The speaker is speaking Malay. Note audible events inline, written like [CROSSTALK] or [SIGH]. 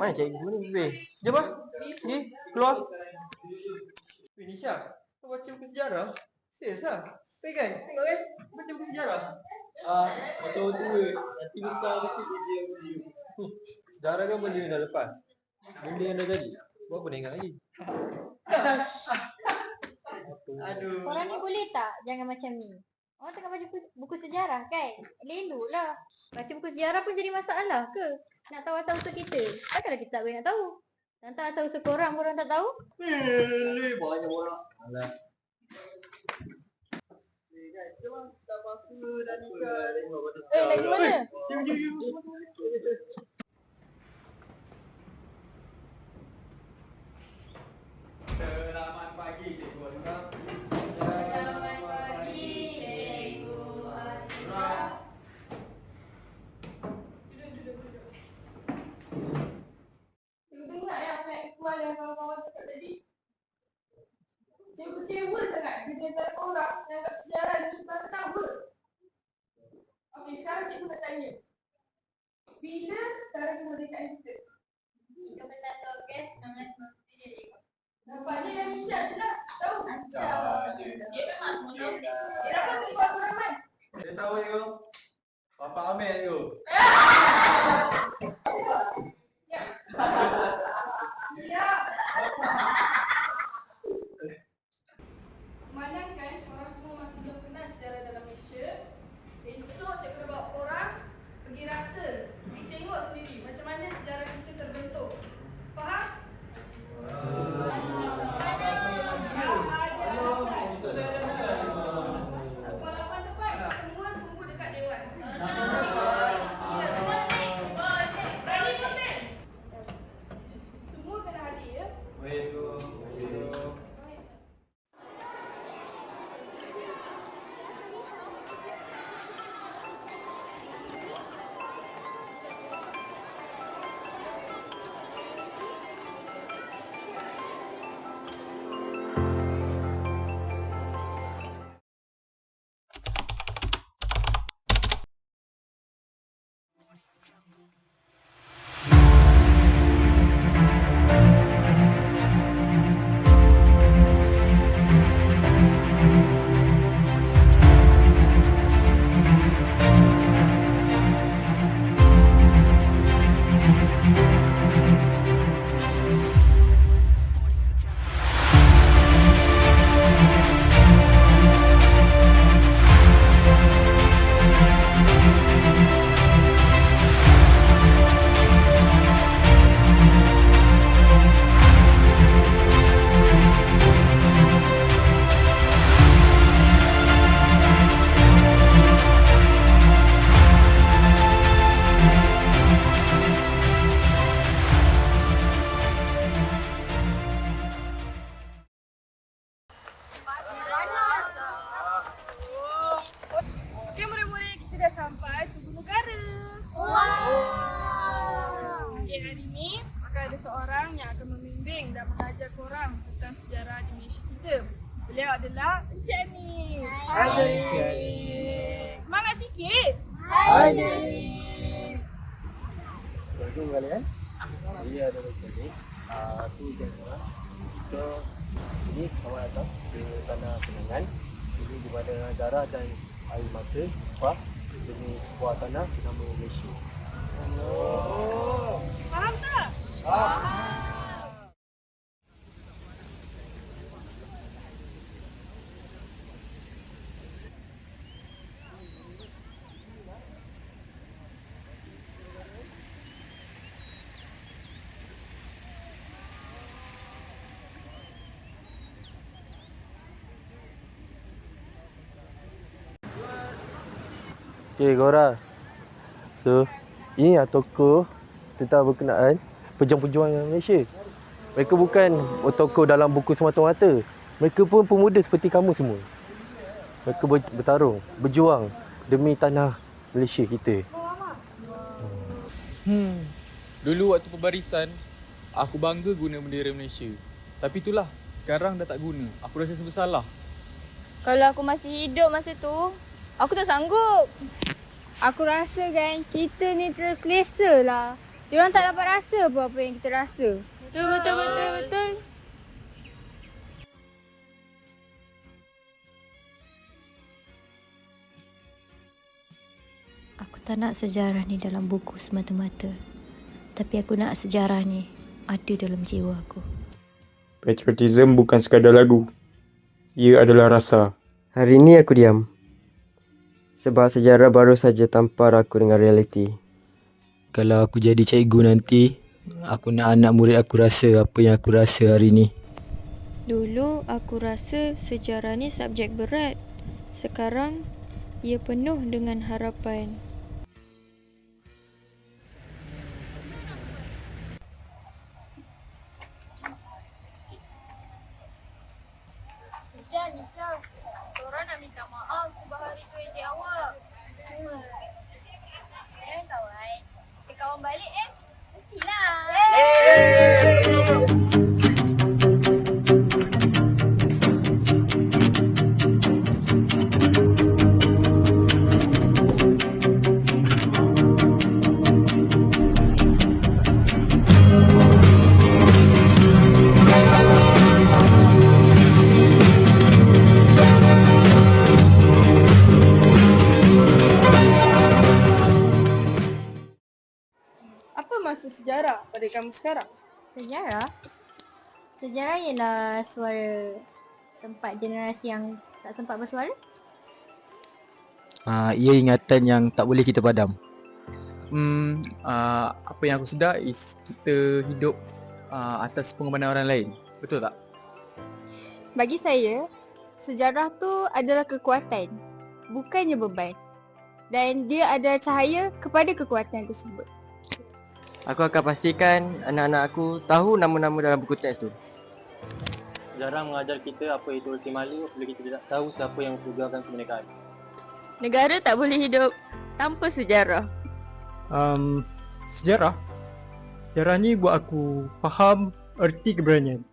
Mana cikgu ni? Weh, jom lah. Pergi, keluar. Weh, Nisha. Kau baca buku sejarah? Serius lah? Weh kan? Tengok kan? Baca buku sejarah. Ah, macam tu. Nanti besar mesti kerja museum. [LAUGHS] Sejarah kan benda yang dah lepas. Benda yang dah jadi. Buat apa nak ingat lagi? [LAUGHS] Aduh. Korang ni boleh tak jangan macam ni? Orang tengah baca buku, buku sejarah kan? Elok lah. Baca buku sejarah pun jadi masalah ke? Nak tahu asal-usul kita? Takkanlah kita tak boleh nak tahu. Tentang asal-usul korang, korang tak tahu? Weh, banyak orang. Alah. Eh, lagi mana? Jom, jom, jom. Selamat pagi Cikgu Azura. Selamat pagi, Cikgu Azura. Cikgu dengar ya apa yang keluar dari kawan-kawan cakap tadi. Cikgu kecewa sangat bila antara orang yang anggap sejarah ni bukan tahu. Okey, sekarang cikgu nak tanya. Bila sekarang kemerdekaan kita? 31 Ogos 1997, Cikgu. Nampaknya yang Misha je lah. Tahu? Dia memang semua tahu. Dia dapat cikgu Abdul Rahman. Dia tahu you. Papa Amel you. [LAUGHS] Japanese Beliau adalah Encik Ani. Hai. Semangat sikit. Assalamualaikum kalian. Saya adalah Syed. Ah, tu jangan kita ini awal datang ke tanah kenangan. Ini di mana darah dan air mata tumpah demi sebuah tanah bernama Malaysia. Faham tak? Okay, Gora. So, ini lah tokoh tentang berkenaan pejuang-pejuang Malaysia. Mereka bukan tokoh dalam buku semata-mata. Mereka pun pemuda seperti kamu semua. Mereka ber- bertarung, berjuang demi tanah Malaysia kita. Hmm. Dulu waktu pembarisan, aku bangga guna bendera Malaysia. Tapi itulah, sekarang dah tak guna. Aku rasa bersalah. Kalau aku masih hidup masa tu, aku tak sanggup. Aku rasa kan kita ni terselesa lah. Diorang tak dapat rasa apa apa yang kita rasa. Betul betul betul betul. Aku tak nak sejarah ni dalam buku semata-mata. Tapi aku nak sejarah ni ada dalam jiwa aku. Patriotism bukan sekadar lagu. Ia adalah rasa. Hari ini aku diam. Sebab sejarah baru saja tampar aku dengan realiti. Kalau aku jadi cikgu nanti, aku nak anak murid aku rasa apa yang aku rasa hari ni. Dulu aku rasa sejarah ni subjek berat. Sekarang ia penuh dengan harapan. Sejarah? Sejarah? Sejarah ialah suara tempat generasi yang tak sempat bersuara. Uh, ia ingatan yang tak boleh kita padam. Hmm, uh, apa yang aku sedar is kita hidup uh, atas pengorbanan orang lain. Betul tak? Bagi saya, sejarah tu adalah kekuatan, bukannya beban. Dan dia ada cahaya kepada kekuatan tersebut. Aku akan pastikan anak-anak aku tahu nama-nama dalam buku teks tu. Sejarah mengajar kita apa itu ulti malu apabila kita tidak tahu siapa yang menegakkan kemerdekaan. Negara tak boleh hidup tanpa sejarah. Um, sejarah? Sejarah ni buat aku faham erti keberanian.